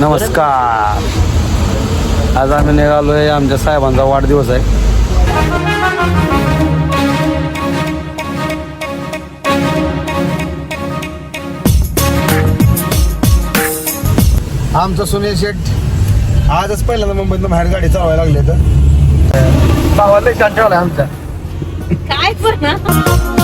नमस्कार. आज आम्ही निघालोय आमच्या साहेबांचा वाढदिवस आहे. आमचं सुनील शेठ आजच पहिल्यांदा मुंबईतनं बाहेर गाडी चालवायला लागले तर भावाला ठेवलाय आमच्या. काय पण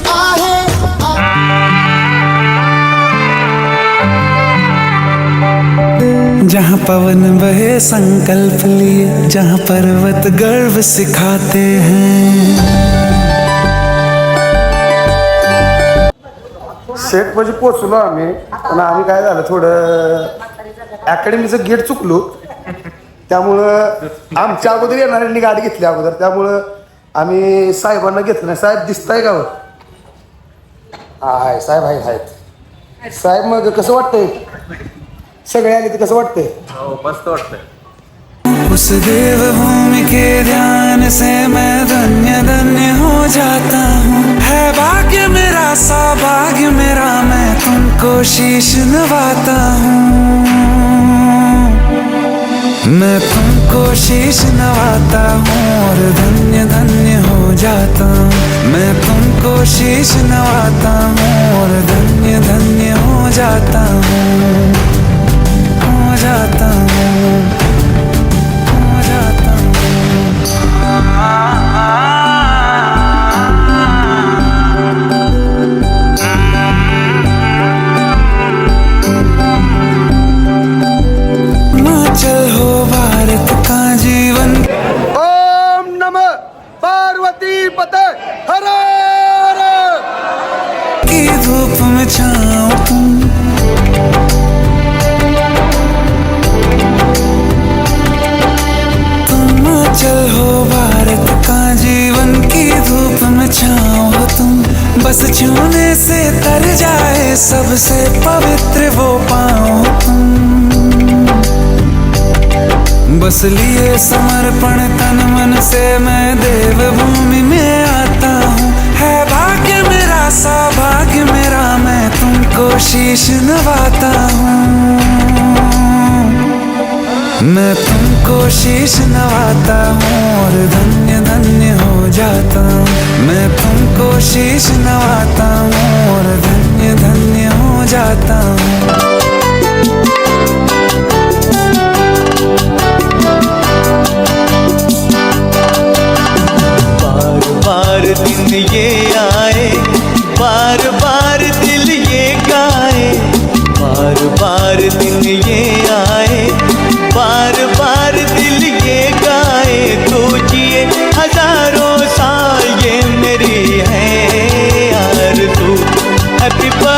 जहाँ पवन बहे संकल्प लिए जहाँ पर्वत गर्व सिखाते हैं। शेट म्हणजे पोचलो आम्ही पण आम्ही काय झालं थोडं अकॅडमीचं गेट चुकलो. त्यामुळं आमच्या अगोदर येणाऱ्यांनी गाडी घेतली अगोदर. त्यामुळं आम्ही साहेबांना घेतलं नाही. साहेब दिसताय का हो? हाय साहेब आहे आहेत. साहेब मग कसं वाटतंय? सगळे आले ते कसं वाटतंय? मस्त वाटतंय. उस देवभूमि के ध्यान से मैं धन्य धन्य हो जाता हूँ। है भाग्य मेरा सौभाग्य मेरा मैं तुमको शीश नवाता हूँ। मैं तुमको शीश नवाता हूँ और धन्य धन्य हो जाता हूँ। मैं तुमको शीश नवाता हूँ और धन्य धन्य हो जाता हो। जाता हूँ जाता हूँ। हिमाचल हो भारत का जीवन। ओम नम पार्वती पते हर हर। की धूप में छाओ बस छूने से तर जाए सबसे पवित्र वो पाओ बस लिए समर्पण तन मन से मैं देवभूमि में आता हूँ। है भाग्य मेरा, सौभाग्य मेरा, मैं तुमको शीश नवाता हूँ। मैं तुमको शीश नवाता हूँ और धन्य धन्य हो जाता हूँ। मैं तुमको शीश नवाता हूँ और धन्य धन्य हो जाता हूँ। बार बार दिन ये आए, बार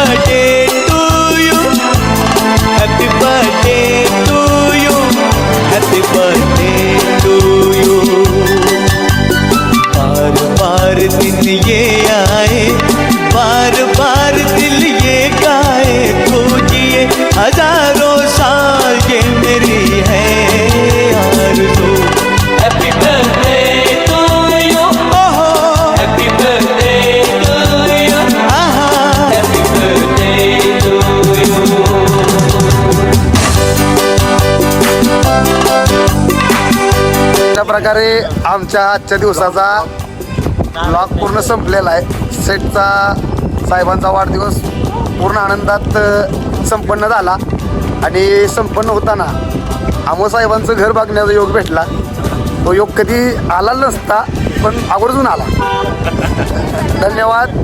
பட்டே अशा प्रकारे आमच्या आजच्या दिवसाचा ब्लॉग पूर्ण संपलेला आहे. सेटचा साहेबांचा वाढदिवस पूर्ण आनंदात संपन्न झाला. आणि संपन्न होताना आमो साहेबांचं घर बघण्याचा योग भेटला. तो योग कधी आला नसता पण आवर्जून आला. धन्यवाद.